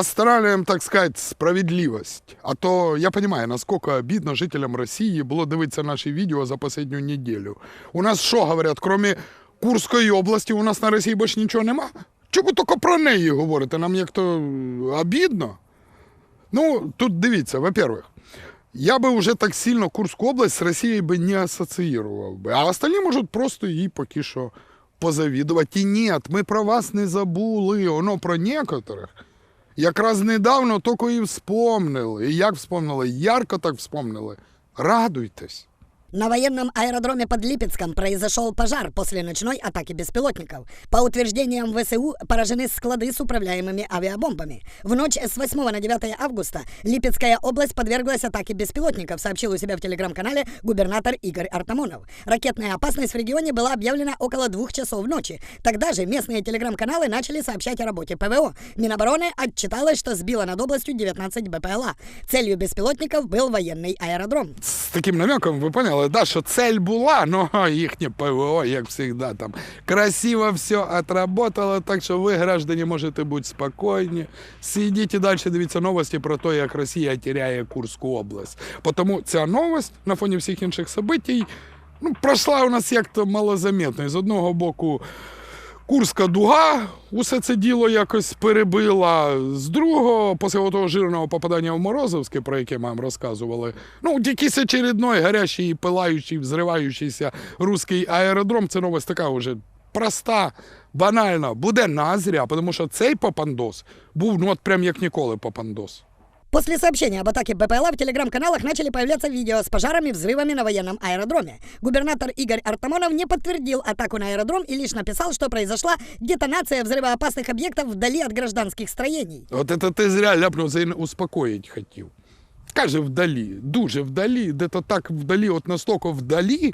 восстанавливаем, так сказать, справедливость. А то я понимаю, насколько обидно жителям России было дивитися наші відео за последню неділю. У нас що говорять, кроме Курської області, у нас на Росії більше нічого нема? Чому ви тільки про неї говорите? Нам як-то обідно? Ну, тут дивіться, во-первых, я бы уже так сильно Курскую область с Россией бы не ассоциировал бы. А остальные можуть просто їй поки що позавідувати. І ні, ми про вас не забули. Воно про некоторих. Якраз недавно тільки і вспомнили. І як вспомнили? Ярко так вспомнили. Радуйтесь. На военном аэродроме под Липецком произошел пожар после ночной атаки беспилотников. По утверждениям ВСУ, поражены склады с управляемыми авиабомбами. В ночь с 8 на 9 августа Липецкая область подверглась атаке беспилотников, сообщил у себя в телеграм-канале губернатор Игорь Артамонов. Ракетная опасность в регионе была объявлена около двух часов ночи. Тогда же местные телеграм-каналы начали сообщать о работе ПВО. Минобороны отчиталось, что сбила над областью 19 БПЛА. Целью беспилотников был военный аэродром. З таким намеком ви поняли, да, що цель була, но їхнє ПВО, як завжди, там красиво все отработало, так що ви, граждані, можете бути спокійні. Сидіть далі дивіться новості про те, як Росія теряє Курську область. Тому ця новость на фоні всіх інших событий ну, пройшла у нас як-то малозаметно. З одного боку. Курська дуга усе це діло якось перебила. З другого, після того жирного попадання в Морозовське, про яке вам розказували, ну, якийсь очередной гарячий, пилаючий, взриваючийся руський аеродром, це новость така вже проста, банальна, буде назря, тому що цей попандос був ну от прям як ніколи попандос. После сообщения об атаке БПЛА в телеграм-каналах начали появляться видео с пожарами и взрывами на военном аэродроме. Губернатор Игорь Артамонов не подтвердил атаку на аэродром и лишь написал, что произошла детонация взрывоопасных объектов вдали от гражданских строений. От це ти зря ляпнув, це він успокоїть хотів. Каже, вдалі, дуже вдалі, де-то так вдалі, от настільки вдалі,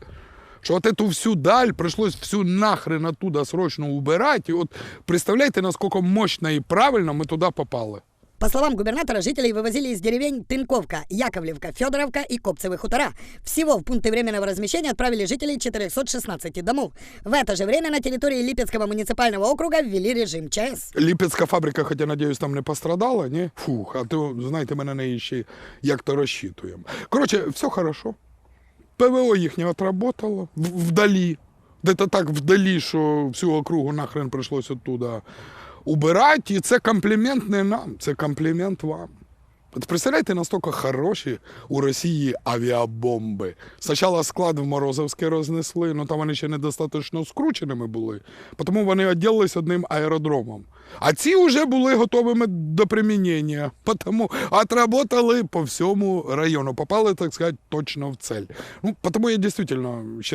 що от эту всю даль пришлось всю нахрен оттуда срочно убирать. І от представляєте, наскільки мощно і правильно ми туди попали. По словам губернатора, жителей вывозили из деревень Тынковка, Яковлевка, Федоровка и Копцевы хутора. Всего в пункты временного размещения отправили жителей 416 домов. В это же время на территории Липецкого муниципального округа ввели режим ЧС. Ліпецька фабрика, хоча, надіюсь, там не пострадала, ні? Фух, а то, знаєте, ми на неї ще як-то розчитуємо. Коротше, все хорошо. ПВО їхнє отработало в- вдалі. Де-то так вдалі, що всю округу нахрен прийшлося оттуда убирати. І це комплімент не нам, це комплімент вам. От представляєте, настільки хороші у Росії авіабомби. Спочатку склад в Морозовське рознесли, ну там вони ще недостатньо скрученими були, тому вони відділились одним аеродромом. А ці вже були готовими до примінення, тому отработали по всьому району, попали, так сказати, точно в цель. Ну, тому я дійсно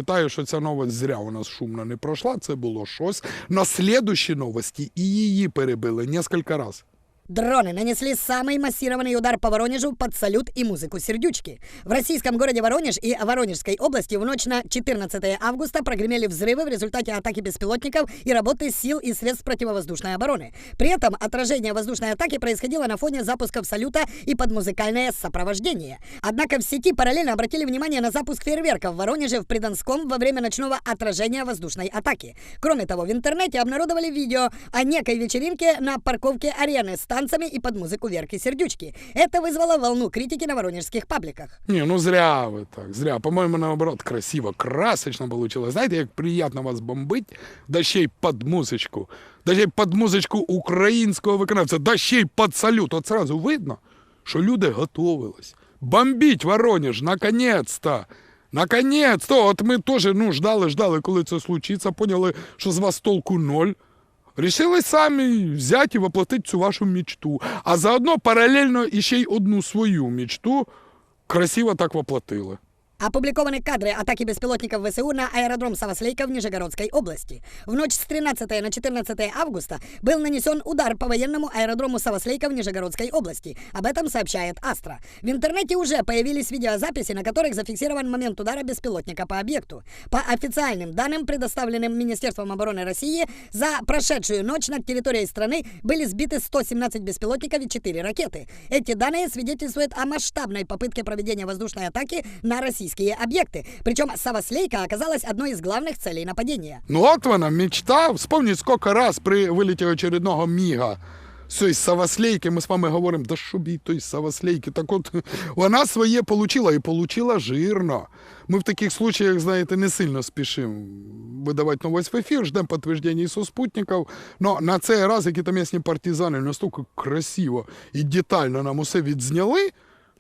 вважаю, що ця новость зря у нас шумно не пройшла, це було щось. На слідущі новості і її перебили кілька разів. Дроны нанесли самый массированный удар по Воронежу под салют и музыку сердючки. В российском городе Воронеж и Воронежской области в ночь на 14 августа прогремели взрывы в результате атаки беспилотников и работы сил и средств противовоздушной обороны. При этом отражение воздушной атаки происходило на фоне запусков салюта и под музыкальное сопровождение. Однако в сети параллельно обратили внимание на запуск фейерверков в Воронеже в Приданском во время ночного отражения воздушной атаки. Кроме того, в интернете обнародовали видео о некой вечеринке на парковке арены с танцами и под музыку Верки Сердючки. Это вызвало волну критики на воронежских пабликах. Не, ну зря вы так, зря. По-моему, наоборот, красиво, красочно получилось. Знаете, як приятно вас бомбить, да ще й під музичку, да ще й під музичку українського виконавця, да ще й під салют. От сразу видно, що люди готовились. Бомбить Воронеж, наконец-то! Наконец-то! От ми теж ну, ждали, ждали, коли це случиться, поняли, що з вас толку ноль. Рішили самі взяти і воплотити цю вашу мічту, А заодно паралельно іще й одну свою мічту красиво так воплотили. Опубликованы кадры атаки беспилотников ВСУ на аэродром Савослейка в Нижегородской области. В ночь с 13 на 14 августа был нанесен удар по военному аэродрому Савослейка в Нижегородской области. Об этом сообщает Астра. В интернете уже появились видеозаписи, на которых зафиксирован момент удара беспилотника по объекту. По официальным данным, предоставленным Министерством обороны России, за прошедшую ночь над территорией страны были сбиты 117 беспилотников и 4 ракеты. Эти данные свидетельствуют о масштабной попытке проведения воздушной атаки на российские объекты. Причем Савослейка оказалась одной из главных целей нападения. Ну от вона, мечта. Вспомніть, скільки раз при виліті очередного міга з цієї Саваслейки, ми з вами говоримо, да що б їй той Саваслейки. Так от вона своє получила і получила жирно. Ми в таких случаях, знаєте, не сильно спішимо видавати новость в ефір, ждемо підтвердження со спутників. Но на цей раз які там місні партизани настільки красиво і детально нам усе відзняли,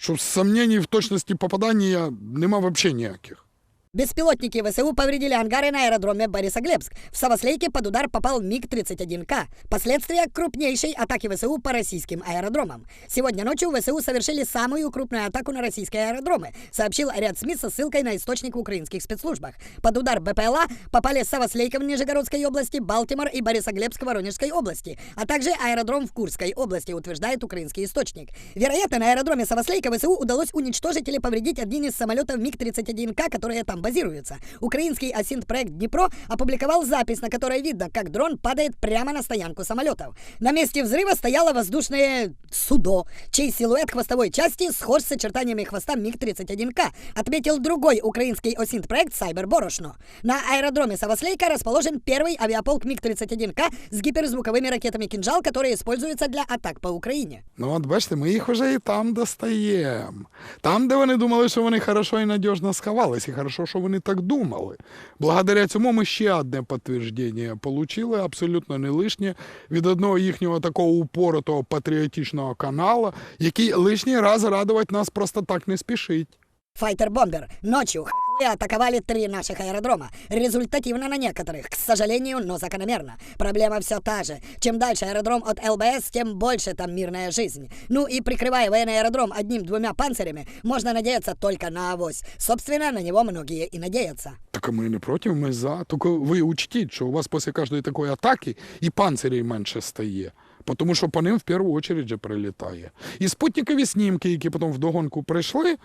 що сомнений в точності попадання нема взагалі ніяких. Беспилотники ВСУ повредили ангары на аэродроме Борисоглебск. В Савослейке под удар попал МиГ-31К. Последствия крупнейшей атаки ВСУ по российским аэродромам. Сегодня ночью ВСУ совершили самую крупную атаку на российские аэродромы, сообщил ряд СМИ со ссылкой на источник в украинских спецслужбах. Под удар БПЛА попали Савослейка в Нижегородской области, Балтимор и Борисоглебск в Воронежской области, а также аэродром в Курской области, утверждает украинский источник. Вероятно, на аэродроме Савослейка ВСУ удалось уничтожить или повредить один из самолетов МиГ-31К, которые там базируются. Украинский асинт-проект Днепро опубликовал запись, на которой видно, как дрон падает прямо на стоянку самолетов. На месте взрыва стояло воздушное судо, чей силуэт хвостовой части схож с очертаниями хвоста МиГ-31К, отметил другой украинский осинт-проект Сайбер Борошно. На аэродроме Савослейка расположен первый авиаполк МиГ-31К с гиперзвуковыми ракетами «Кинжал», которые используются для атак по Україні. Ну, от бачите, ми їх вже і там достаємо. Там, де вони думали, що вони хорошо і надіжно сховались, і хорошо, що вони так думали. Благодаря цьому ми ще одне підтвердження отримали, абсолютно не лишнє, від одного їхнього такого упоротого патріотичного каналу, який лишній раз радувати нас просто так не спішить. Файтер-бомбер. Ночью хохлы атаковали три наших аэродрома. Результативно на некоторых, к сожалению, но закономерно. Проблема все та же. Чем дальше аэродром от ЛБС, тем больше там мирная жизнь. Ну и прикрывая военный аэродром одним-двумя панцирями, можно надеяться только на авось. Собственно, на него многие и надеются. Так ми не проти, ми за. Тільки ви учтіть, що у вас після кожної такої атаки і панцирів менше стає. Тому що по ним в першу чергу же прилітає. І спутникові снімки, які потім вдогонку прийшли,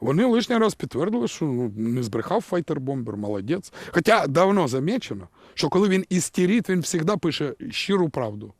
Вони лишній раз підтвердили, що ну, не збрехав файтер-бомбер, молодець. Хоча давно замечено, що коли він істерить, він завжди пише щиру правду.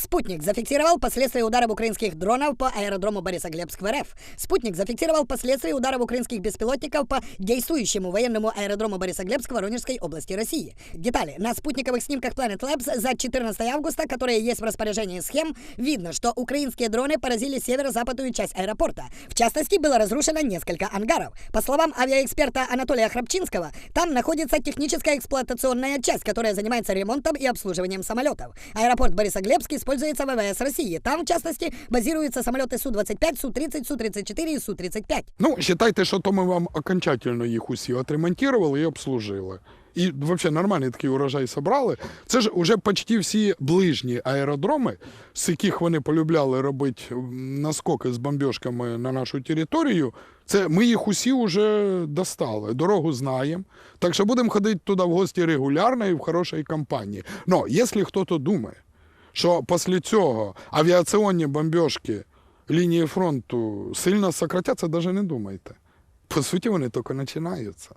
Спутник зафиксировал последствия ударов украинских дронов по аэродрому Борисоглебск в РФ. Спутник зафиксировал последствия ударов украинских беспилотников по действующему военному аэродрому Борисоглебск в Воронежской области России. Детали. На спутниковых снимках Planet Labs за 14 августа, которые есть в распоряжении схем, видно, что украинские дроны поразили северо-западную часть аэропорта. В частности, было разрушено несколько ангаров. По словам авиаэксперта Анатолия Храпчинского, там находится техническая эксплуатационная часть, которая занимается ремонтом и обслуживанием самолетов. Аэропорт Борисоглебск используется ВВС России. Там, в частности, базируются самолеты Су-25, Су-30, Су-34 и Су-35. Ну, вважайте, що то ми вам окончательно їх усі отремонтували і обслужили. І взагалі нормальний такий урожай собрали. Це ж уже почти всі ближні аеродроми, з яких вони полюбляли робити наскоки з бомбіжками на нашу територію. Це ми їх усі вже достали. Дорогу знаємо. Так що будемо ходити туди в гості регулярно і в хорошій компанії. Но якщо хтось думає, що після цього авіаційні бомбіжки лінії фронту сильно сократяться, навіть не думайте. По суті, вони тільки починаються.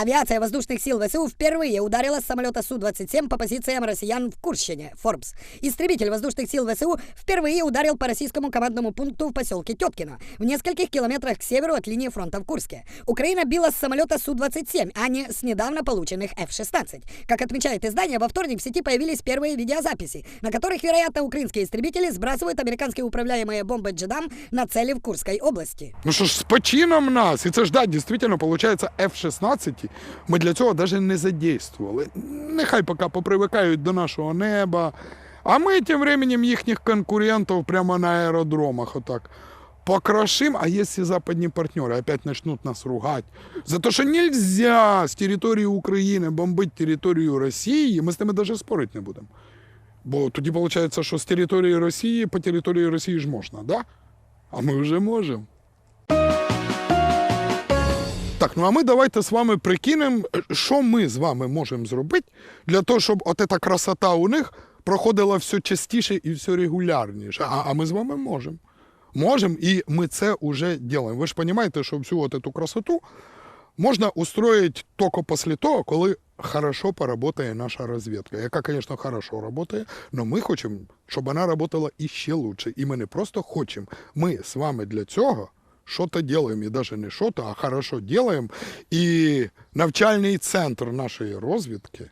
Авиация воздушных сил ВСУ впервые ударила с самолета Су-27 по позициям россиян в Курщине, Форбс. Истребитель воздушных сил ВСУ впервые ударил по российскому командному пункту в поселке Теткино, в нескольких километрах к северу от линии фронта в Курске. Украина била с самолета Су-27, а не с недавно полученных F-16. Как отмечает издание, во вторник в сети появились первые видеозаписи, на которых, вероятно, украинские истребители сбрасывают американские управляемые бомбы «Джедам» на цели в Курской области. Ну що ж, з почином нас, і це ж да, дійсно, виходить, F-16 ми для цього навіть не задействували. Нехай поки попривикають до нашого неба. А ми тим временем їхніх конкурентів прямо на аеродромах отак покрошим, а если западні партнери опять начнут нас ругать за те, що нельзя з території України бомбити територію Росії, ми з ними навіть спорити не будемо. Бо тоді виходить, що з території Росії по території Росії ж можна, да? А ми вже можемо. Так, ну а ми давайте з вами прикинемо, що ми з вами можемо зробити для того, щоб ця красота у них проходила все частіше і все регулярніше. А, а ми з вами можемо. Можемо, і ми це вже робимо. Ви ж розумієте, що всю цю красоту можна устроїти тільки після того, коли хорошо поработає наша розвідка, яка, звісно, хорошо працює, але ми хочемо, щоб вона працювала іще лучше. І ми не просто хочемо. Ми з вами для цього що-то делаем, і навіть не що-то, а хорошо делаем. І навчальний центр нашої розвідки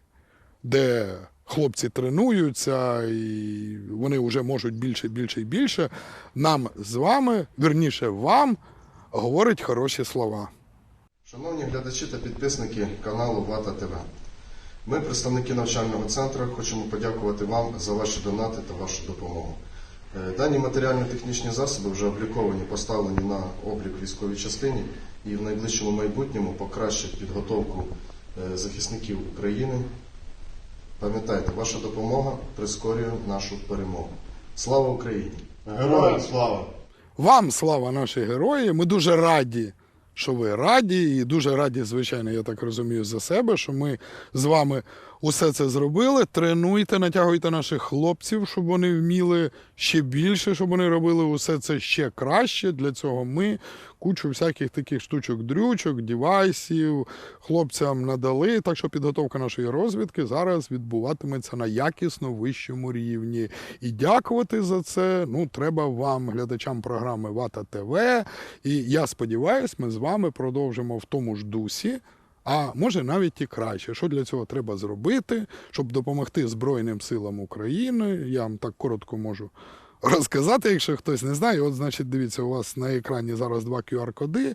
де хлопці тренуються, і вони вже можуть більше, більше і більше. Нам з вами, вірніше вам, говорить хороші слова. Шановні глядачі та підписники каналу Вата ТВ. Ми, представники навчального центру, хочемо подякувати вам за ваші донати та вашу допомогу. Е, Дані матеріально-технічні засоби вже обліковані, поставлені на облік військовій частині і в найближчому майбутньому покращать підготовку е, захисників України. Пам'ятайте, ваша допомога прискорює нашу перемогу. Слава Україні! Героям слава! Вам слава наші герої. Ми дуже раді, що ви раді, і дуже раді, звичайно, я так розумію, за себе, що ми з вами усе це зробили. Тренуйте, натягуйте наших хлопців, щоб вони вміли ще більше, щоб вони робили усе це ще краще. Для цього ми кучу всяких таких штучок, дрючок, девайсів хлопцям надали. Так що підготовка нашої розвідки зараз відбуватиметься на якісно вищому рівні. І дякувати за це ну, треба вам, глядачам програми Вата ТВ. І я сподіваюся, ми з вами продовжимо в тому ж дусі. А може навіть і краще. Що для цього треба зробити, щоб допомогти Збройним силам України? Я вам так коротко можу розказати, якщо хтось не знає. От, значить, дивіться, у вас на екрані зараз два QR-коди.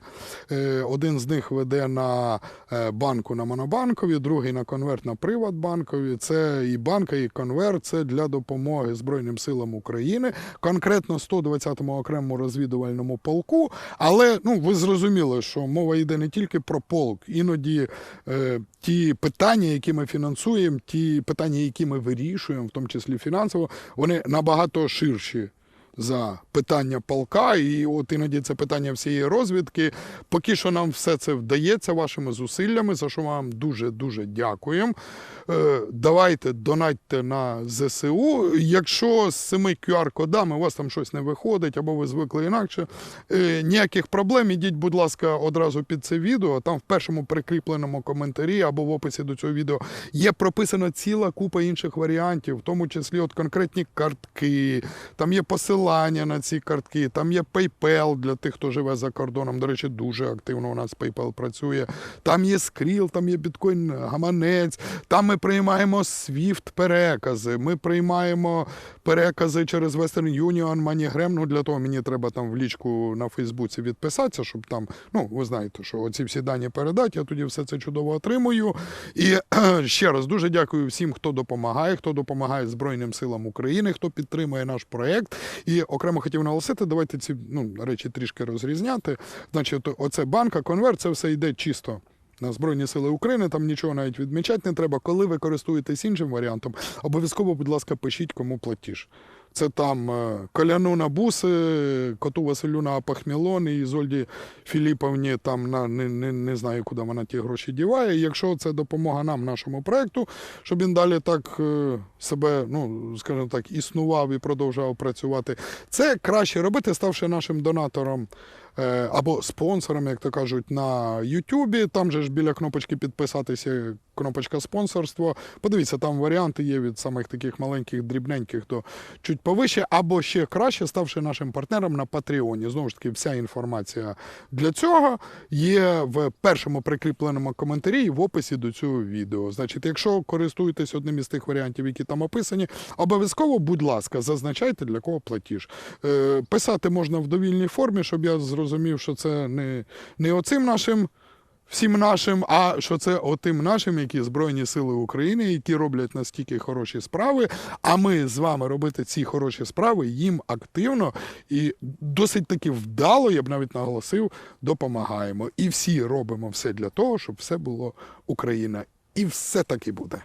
Е, Один з них веде на е, банку на Монобанкові, другий на конверт на Приватбанкові. Це і банка, і конверт це для допомоги Збройним силам України, конкретно 120-му окремому розвідувальному полку. Але ну ви зрозуміли, що мова йде не тільки про полк, іноді е, ті питання, які ми фінансуємо, ті питання, які ми вирішуємо, в тому числі фінансово, вони набагато ширші. За питання полка, і от іноді це питання всієї розвідки. Поки що нам все це вдається вашими зусиллями, за що вам дуже дуже дякуємо. Е, давайте донатьте на ЗСУ. Якщо з цими QR-кодами у вас там щось не виходить, або ви звикли інакше, е, ніяких проблем. Ідіть, будь ласка, одразу під це відео. Там в першому прикріпленому коментарі або в описі до цього відео є прописана ціла купа інших варіантів, в тому числі от конкретні картки, там є посилання на ці картки, там є PayPal для тих, хто живе за кордоном. До речі, дуже активно у нас PayPal працює. Там є Skrill, там є біткоін гаманець, там ми приймаємо SWIFT перекази, ми приймаємо перекази через Western Union, MoneyGram. Ну для того мені треба там в лічку на Фейсбуці відписатися, щоб там, ну ви знаєте, що оці всі дані передати, я тоді все це чудово отримую. І ще раз дуже дякую всім, хто допомагає, хто допомагає Збройним силам України, хто підтримує наш проект. І окремо хотів наголосити, давайте ці ну, речі трішки розрізняти. Значить, оце банка, конверт, це все йде чисто. На Збройні Сили України там нічого навіть відмічати не треба. Коли ви користуєтесь іншим варіантом, обов'язково, будь ласка, пишіть кому платіж. Це там е, Коляну на буси, коту Василю на Пахмілон і Зольді Філіповні там на не, не, не знаю, куди вона ті гроші діває. Якщо це допомога нам, нашому проекту, щоб він далі так е, себе, ну скажімо так, існував і продовжував працювати, це краще робити, ставши нашим донатором. Е, Або спонсором, як то кажуть, на Ютубі. Там же ж біля кнопочки підписатися кнопочка спонсорство. Подивіться, там варіанти є від самих таких маленьких, дрібненьких до чуть повище, або ще краще, ставши нашим партнером на Патреоні. Знову ж таки, вся інформація для цього є в першому прикріпленому коментарі і в описі до цього відео. Значить, якщо користуєтесь одним із тих варіантів, які там описані, обов'язково, будь ласка, зазначайте для кого платіж. Е, писати можна в довільній формі, щоб я зрозумів, що це не, не оцим нашим всім нашим, а що це отим нашим, які Збройні Сили України, які роблять настільки хороші справи. А ми з вами робити ці хороші справи їм активно і досить таки вдало, я б навіть наголосив, допомагаємо. І всі робимо все для того, щоб все було Україна. І все таки буде.